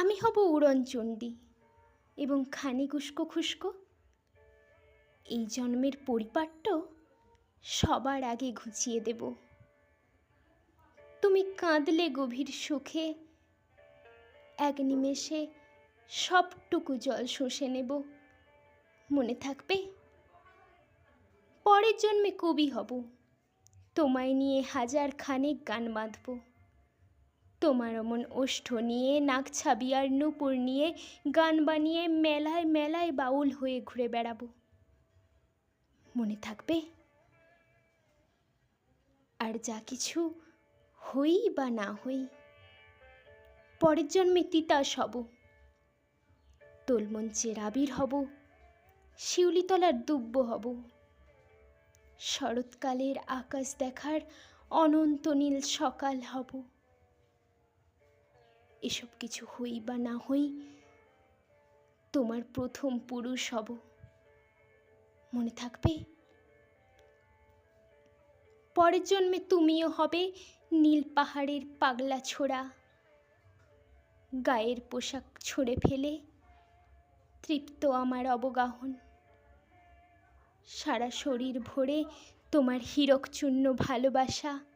আমি হব উড়নচণ্ডী এবং খানিক উস্কো খুস্কো এই জন্মের পরিপাট্য সবার আগে ঘুচিয়ে দেব। তুমি কাঁদলে গভীর সুখে এক নিমেষে সবটুকু জল শুষে নেব। মনে থাকবে, পরের জন্মে কবি হব। তোমায় নিয়ে হাজার খানেক গান বাঁধব। তোমার অমন ওষ্ঠ নিয়ে, নাক ছাবি আর নূপুর নিয়ে, গান বানিয়ে মেলায় মেলায় বাউল হয়ে ঘুরে বেড়াবো। মনে থাকবে? আর যা কিছু হই বা না হই, পরের জন্মে তিতাস হব। তোলমঞ্চের আবির হব। শিউলিতলার দুব্য হব। শরৎকালের আকাশ দেখার অনন্ত নীল সকাল হব। এসব কিছু হই বা না হই, তোমার প্রথম পুরুষ হব। মনে থাকবে? পরের জন্মে তুমিও হবে নীল পাহাড়ের পাগলা ছোড়া। গায়ের পোশাক ছড়ে ফেলে তৃপ্ত আমার অবগাহন। সারা শরীর ভরে তোমার হীরকচূর্ণ ভালোবাসা।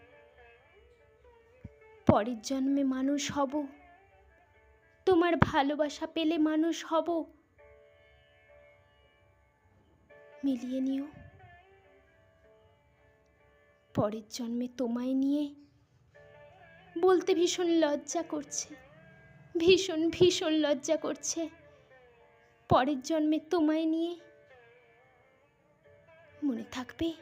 পরের জন্মে মানুষ হব। তোমার ভালোবাসা পেলে মানুষ হব। মিলিয়ে নিও। পরের জন্মে তোমায় নিয়ে বলতে ভীষণ লজ্জা করছে। ভীষণ ভীষণ লজ্জা করছে। পরের জন্মে তোমায় নিয়ে মনে থাকবে